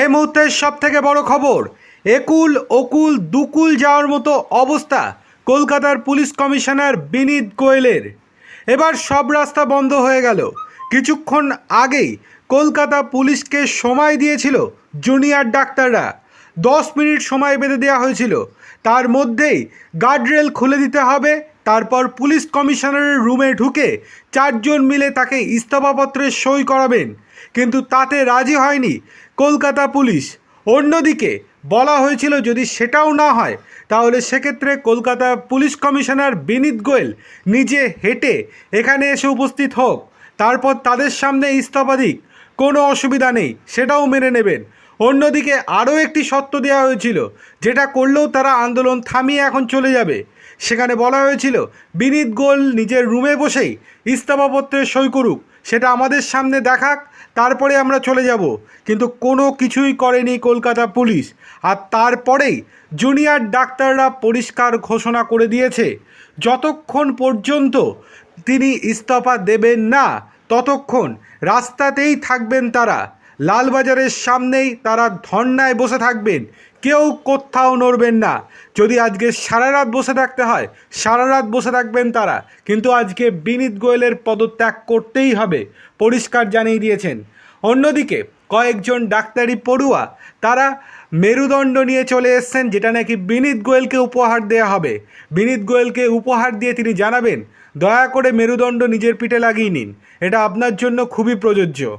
এই মুহূর্তের সব থেকে বড় খবর, একুল ওকুল দুকুল যাওয়ার মতো অবস্থা কলকাতার পুলিশ কমিশনার বিনীত গোয়েলের। এবার সব রাস্তা বন্ধ হয়ে গেল। কিছুক্ষণ আগেই কলকাতা পুলিশকে সময় দিয়েছিল জুনিয়র ডাক্তাররা। দশ মিনিট সময় বেঁধে দেওয়া হয়েছিল। তার মধ্যেই গার্ডরেল খুলে দিতে হবে তারপর পুলিশ কমিশনারের রুমে ঢুকে চারজন মিলে তাকে ইস্তফাপত্রে সই করাবেন। কিন্তু তাতে রাজি হয়নি কলকাতা পুলিশ। অন্যদিকে বলা হয়েছিল যদি সেটাও না হয়, তাহলে সেক্ষেত্রে কলকাতা পুলিশ কমিশনার বিনীত গোয়েল নিজে হেঁটে এখানে এসে উপস্থিত হোক। তারপর তাদের সামনে ইস্তফা দিক। কোনো অসুবিধা নেই, সেটাও মেনে নেবেন। অন্যদিকে আরও একটি শর্ত দেওয়া হয়েছিল, যেটা করলেও তারা আন্দোলন থামিয়ে এখন চলে যাবে। সেখানে বলা হয়েছিল, বিনীত গোল নিজের রুমে বসেই ইস্তফাপত্রে সই করুক, সেটা আমাদের সামনে দেখাক, তারপরে আমরা চলে যাব। কিন্তু কোনো কিছুই করেনি কলকাতা পুলিশ, আর তারপরেই জুনিয়র ডাক্তাররা পরিষ্কার ঘোষণা করে দিয়েছে, যতক্ষণ পর্যন্ত তিনি ইস্তফা দেবেন না, ততক্ষণ রাস্তাতেই থাকবেন তারা। লালবাজারের সামনেই তারা ধর্নায় বসে থাকবেন। কেউ কোথাও নড়বেন না। যদি আজকে সারা রাত বসে থাকতে হয়, সারা রাত বসে থাকবেন তারা। কিন্তু আজকে বিনীত গোয়েলের পদত্যাগ করতেই হবে, পরিষ্কার জানিয়ে দিয়েছেন। অন্যদিকে, কয়েকজন ডাক্তারি পড়ুয়া, তারা মেরুদণ্ড নিয়ে চলে এসছেন, যেটা নাকি বিনীত গোয়েলকে উপহার দেওয়া হবে। বিনীত গোয়েলকে উপহার দিয়ে তিনি জানাবেন, দয়া করে মেরুদণ্ড নিজের পিঠে লাগিয়ে নিন। এটা আপনার জন্য খুবই প্রযোজ্য।